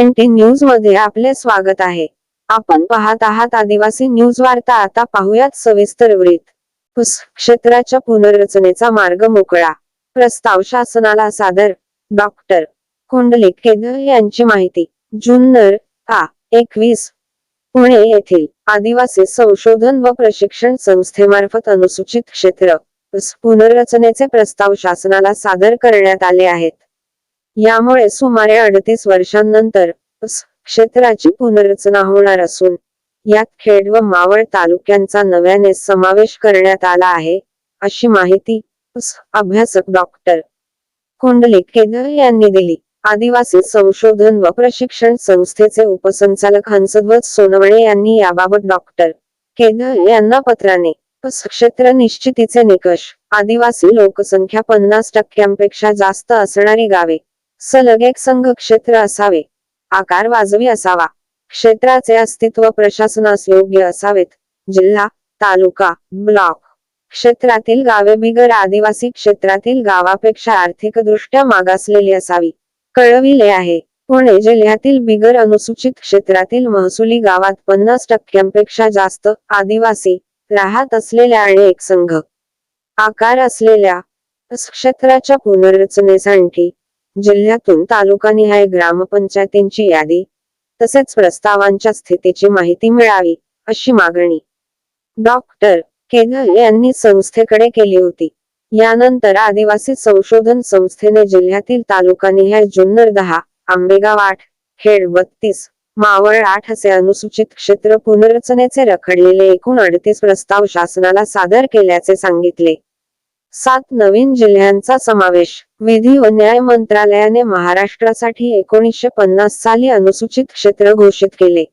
N न्यूजमध्ये आपले स्वागत आहे. आपण पाहत आहात आदिवासी न्यूज वार्ता. आता पाहूयात सविस्तर वृत्त क्षेत्राच्या पुनर्रचनेचा मार्ग मोकळा. प्रस्ताव शासनाला सादर. डॉक्टर कुंडलिक केदर यांची माहिती. जुन्नर आ एकवीस पुणे येथील आदिवासी संशोधन व प्रशिक्षण संस्थेमार्फत अनुसूचित क्षेत्र. पुनर्रचनेचे प्रस्ताव शासनाला सादर करण्यात आले आहेत. यामुळे सुमारे अडतीस वर्षांनंतर क्षेत्राची पुनर्रचना होणार असून यात खेड व मावळ तालुक्यांचा नव्याने समावेश करण्यात आला आहे अशी माहिती अभ्यासक डॉक्टर कुंडली केदर यांनी दिली. आदिवासी संशोधन व प्रशिक्षण संस्थेचे उपसंचालक हंसध्वज सोनवणे यांनी याबाबत डॉक्टर केदर यांना पत्राने क्षेत्र निश्चितीचे निकष आदिवासी लोकसंख्या पन्नास टक्क्यांपेक्षा जास्त असणारी गावे सलग एक संघ क्षेत्र असावे. आकार वाजवी असावा. क्षेत्राचे अस्तित्व प्रशासनास योग्य असावेत. जिल्हा तालुका ब्लॉक. क्षेत्रातील गावे बिगर आदिवासी क्षेत्रातील गावापेक्षा आर्थिकदृष्ट्या मागासलेली असावी. कळविले आहे. पुणे जिल्ह्यातील बिगर अनुसूचित क्षेत्रातील महसुली गावात पन्नास टक्क्यांपेक्षा जास्त आदिवासी राहत असलेल्या आणि एक संघ. आकार असलेल्या क्षेत्राच्या पुनर्रचनेसाठी जिल्ह्यातून तालुकानिहाय ग्रामपंचायतींची यादी. तसेच प्रस्तावांच्या स्थितीची माहिती मिळावी अशी मागणी. डॉक्टर केनल यांनी संस्थेकडे केली होती. यानंतर आदिवासी संशोधन संस्थेने जिल्ह्यातील तालुकानिहाय जुन्नर दहा आंबेगाव आठ खेड बत्तीस मावळ आठ असे अनुसूचित क्षेत्र पुनर्रचनेचे रखडलेले एकूण अडतीस प्रस्ताव शासनाला सादर केल्याचे सांगितले. सात नवीन जिल्ह्यांचा समावेश. विधी व न्याय मंत्रालयाने महाराष्ट्रासाठी एकोणीसशे पन्नास साली अनुसूचित क्षेत्र घोषित केले.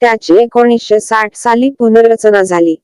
त्याची एकोणीसशे साठ साली पुनर्रचना झाली.